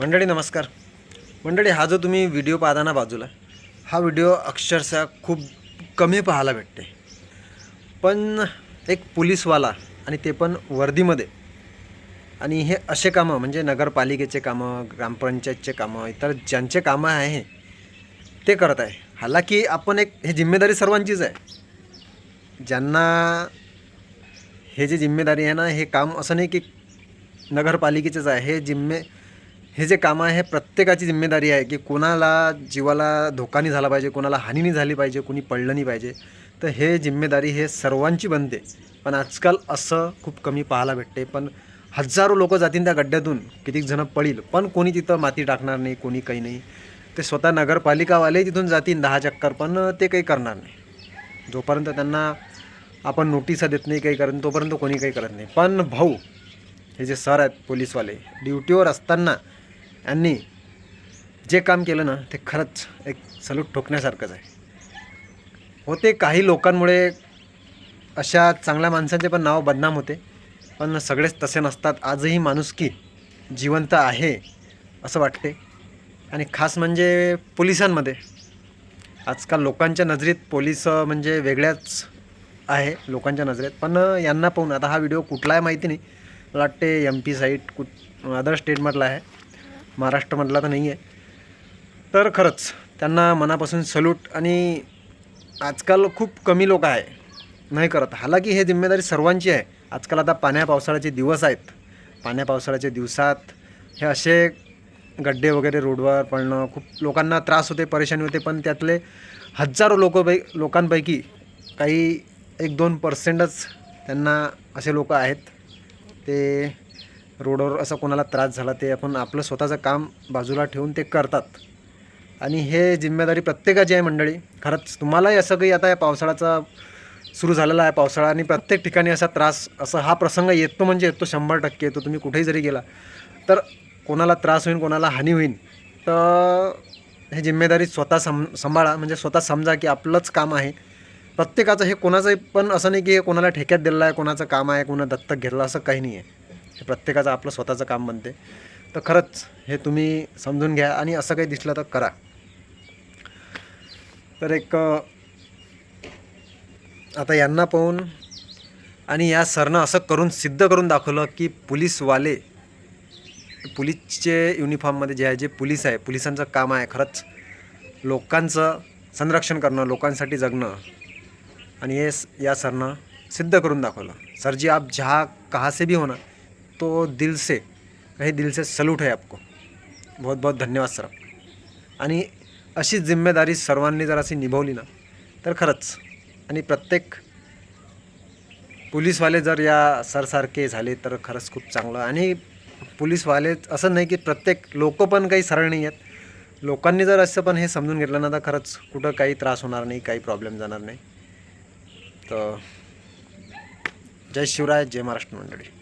मंडळी नमस्कार. मंडळी हा जो तुम्ही व्हिडिओ पाहताना बाजूला हा व्हिडिओ अक्षरशः खूप कमी पाहायला भेटते. पण एक पोलीसवाला आणि ते पण वर्दीमध्ये आणि हे असे कामं म्हणजे नगरपालिकेचे कामं ग्रामपंचायतचे कामं इतर ज्यांचे कामं आहे ते करत आहे. हालाकी आपण एक हे जिम्मेदारी सर्वांचीच आहे. ज्यांना हे जे जिम्मेदारी आहे ना हे काम असं नाही की नगरपालिकेचेच आहे. हे जिम्मे हे जे कामं आहे हे प्रत्येकाची जिम्मेदारी आहे की कोणाला जीवाला धोका नाही झाला पाहिजे कोणाला हानी नाही झाली पाहिजे कोणी पडलं नाही पाहिजे. तर हे जिम्मेदारी हे सर्वांची बनते. पण आजकाल असं खूप कमी पाहायला भेटते. पण हजारो लोक जातील त्या गड्ड्यातून कितीक जणं पडील पण कोणी तिथं माती टाकणार नाही कोणी काही नाही. ते स्वतः नगरपालिकावाले तिथून जातील दहा चक्कर पण ते काही करणार नाही. जोपर्यंत त्यांना आपण नोटिसा देत नाही काही करत तोपर्यंत कोणी काही करत नाही. पण भाऊ हे जे सर आहेत पोलीसवाले ड्युटीवर असताना यांनी जे काम केलं ना ते खरंच एक सलूट ठोकण्यासारखंच आहे. होते काही लोकांमुळे अशा चांगल्या माणसांचे पण नाव बदनाम होते पण सगळेच तसे नसतात. आजही माणुसकी जिवंत आहे असं वाटते. आणि खास म्हणजे पोलिसांमध्ये. आजकाल लोकांच्या नजरेत पोलीस म्हणजे वेगळ्याच आहे लोकांच्या नजरेत. पण यांना पाहून आता हा व्हिडिओ कुठला आहे माहिती नाही. मला वाटते एम पी साईट कुठ अदर स्टेटमधला आहे. महाराष्ट्रामधला तर नाही आहे तर खरंच त्यांना मनापासून सल्यूट आणि आजकाल खूप कमी लोक आहे. नाही करत. हालाकी हे जिम्मेदारी सर्वांची आहे. आजकाल आता पाण्या पावसाळ्याचे दिवस आहेत. पाण्या पावसाळ्याच्या दिवसात हे असे गड्डे वगैरे रोडवर पडणं खूप लोकांना त्रास होते परेशानी होते पण त्यातले हजारो लोक पै लोकांपैकी काही एक दोन पर्सेंटच त्यांना असे लोक आहेत. ते रोडवर असं कोणाला त्रास झाला ते आपण आपलं स्वतःचं काम बाजूला ठेवून ते करतात. आणि हे जिम्मेदारी प्रत्येकाची आहे मंडळी. खरंच तुम्हालाही असं काही आता या पावसाळ्याचा सुरू झालेला आहे पावसाळा आणि प्रत्येक ठिकाणी असा त्रास असा हा प्रसंग येतो म्हणजे येतो शंभर टक्के येतो. तुम्ही कुठेही जरी गेला तर कोणाला त्रास होईल कोणाला हानी होईल तर हे जिम्मेदारी स्वतः सम सांभाळा. म्हणजे स्वतः समजा की आपलंच काम आहे. प्रत्येकाचं हे कोणाचंही पण असं नाही की हे कोणाला ठेक्यात दिलेलं आहे कोणाचं काम आहे कोणा दत्तक घेतलं असं काही नाही आहे. हे प्रत्येकाचं आपलं स्वतःचं काम बनते. तर खरंच हे तुम्ही समजून घ्या आणि असं काही दिसलं तर करा. तर एक आता यांना पाहून आणि या सरनं असं करून सिद्ध करून दाखवलं की पुलिसवाले पुलिसचे युनिफॉर्ममध्ये जे आहे जे पुलिस आहे पोलिसांचं काम आहे खरंच लोकांचं संरक्षण करणं लोकांसाठी जगणं आणि हे या सरनं सिद्ध करून दाखवलं. सर जी आप जहा कहाँ से भी होना तो दिल से कहीं दिल से सल्यूट आहे आपको। बहुत बहुत धन्यवाद सर आणि अशी जिम्मेदारी सर्वांनी जर अशी निभावली ना तर खरंच आणि प्रत्येक पोलीसवाले जर या सरसारखे झाले तर खरंच खूप चांगलं. आणि पोलीसवाले असं नाही की प्रत्येक लोक पण काही सरळ नाही आहेत. लोकांनी जर असं पण हे समजून घेतलं ना तर खरंच कुठं काही त्रास होणार नाही काही प्रॉब्लेम जाणार नाही. तर जय शिवराय जय महाराष्ट्र मंडळी.